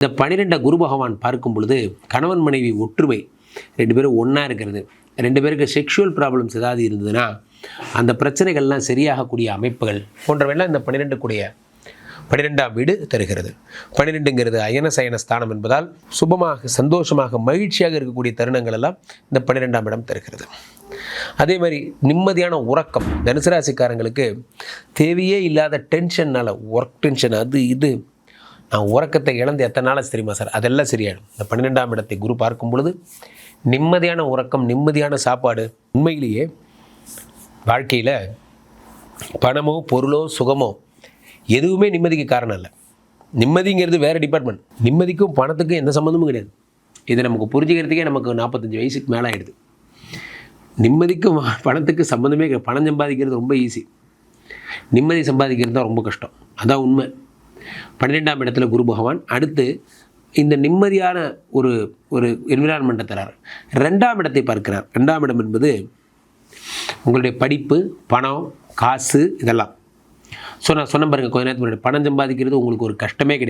இந்த பன்னிரெண்டை குரு பகவான் பார்க்கும் பொழுது கணவன் மனைவி ஒற்றுமை ரெண்டு பேரும் ஒன்றா இருக்கிறது. ரெண்டு பேருக்கு செக்ஷுவல் ப்ராப்ளம்ஸ் ஏதாவது இருந்ததுன்னா அந்த பிரச்சனைகள்லாம் சரியாகக்கூடிய அமைப்புகள் போன்றவையெல்லாம் இந்த பன்னிரெண்டு கூடிய பன்னிரெண்டாம் வீடு தருகிறது. பன்னிரெண்டுங்கிறது அயன சயன ஸ்தானம் என்பதால் சுபமாக சந்தோஷமாக மகிழ்ச்சியாக இருக்கக்கூடிய தருணங்கள் எல்லாம் இந்த பன்னிரெண்டாம் இடம் தருகிறது. அதே மாதிரி நிம்மதியான உறக்கம். தனுசு ராசிக்காரங்களுக்கு தேவையே இல்லாத டென்ஷன்னால் ஒர்க் டென்ஷன் அது இது நான் உறக்கத்தை இழந்து எத்தனை நாளாக தெரியுமா சார்? அதெல்லாம் சரியாயிடும். இந்த பன்னிரெண்டாம் இடத்தை குரு பார்க்கும் பொழுது நிம்மதியான உறக்கம் நிம்மதியான சாப்பாடு உண்மையிலேயே வாழ்க்கையில் பணமோ பொருளோ சுகமோ எதுவுமே நிம்மதிக்கு காரணம் இல்லை நிம்மதிங்கிறது வேறு டிபார்ட்மெண்ட் நிம்மதிக்கும் பணத்துக்கும் எந்த சம்மந்தமும் கிடையாது. இது நமக்கு புரிஞ்சுக்கிறதுக்கே நமக்கு நாற்பத்தஞ்சு வயசுக்கு மேலே ஆகிடுது நிம்மதிக்கும் பணத்துக்கு சம்மந்தமே கிடையாது. பணம் சம்பாதிக்கிறது ரொம்ப ஈஸி நிம்மதி சம்பாதிக்கிறது தான் ரொம்ப கஷ்டம். அதான் உண்மை. பன்னிரெண்டாம் இடத்துல குரு பகவான். அடுத்து இந்த நிம்மதியான ஒரு ஒரு என்விரான்மெண்ட்டை தரார். ரெண்டாம் இடத்தை பார்க்கிறார். ரெண்டாம் இடம் என்பது உங்களுடைய படிப்பு பணம் காசு இதெல்லாம். ஸோ நான் சொன்ன பாருங்கள் கொஞ்ச நேரத்துக்கு முன்னாடி. பணம் சம்பாதிக்கிறது உங்களுக்கு ஒரு கஷ்டமே கிடையாது.